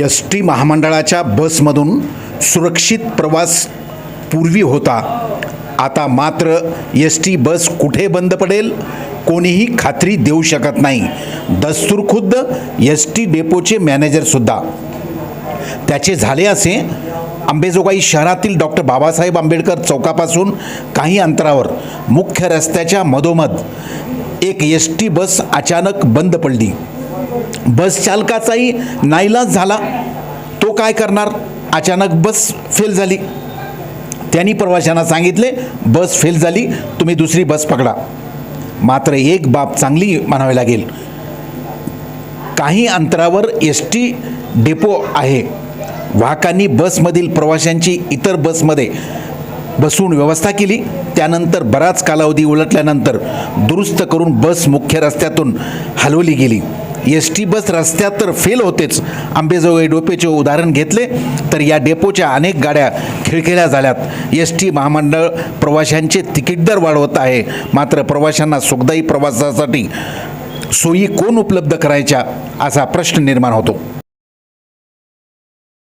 S T महामंडळाच्या बसमधून सुरक्षित प्रवास पूर्वी होता. आता मात्र एस टी बस कुठे बंद पडेल कोणीही खात्री देऊ शकत नाही. दस्तूरखुद्द एस टी डेपोचे मॅनेजरसुद्धा त्याचे झाले असे अंबेजोगाई शहरातील डॉक्टर बाबासाहेब आंबेडकर चौकापासून काही अंतरावर मुख्य रस्त्याच्या मधोमध एक एस टी बस अचानक बंद पडली. बस चालकाचाही नाईलाज झाला. तो काय करणार? अचानक बस फेल झाली. त्यांनी प्रवाशांना सांगितले बस फेल झाली तुम्ही दुसरी बस पकडा. मात्र एक बाब चांगली म्हणावी लागेल. काही अंतरावर एस टी डेपो आहे. वाहकांनी बसमधील प्रवाशांची इतर बसमध्ये बसून व्यवस्था केली. त्यानंतर बराच कालावधी उलटल्यानंतर दुरुस्त करून बस मुख्य रस्त्यातून हलवली गेली. एस टी बस रस्त्यात तर फेल होतेच. आंबेजोगाई डोपेचे उदाहरण घेतले तर या डेपोच्या अनेक गाड्या खिळखिळ्या झाल्यात. एस टी महामंडळ प्रवाशांचे तिकीट दर वाढवत आहे. मात्र प्रवाशांना सुखदायी प्रवासासाठी सोयी कोण उपलब्ध करायच्या असा प्रश्न निर्माण होतो.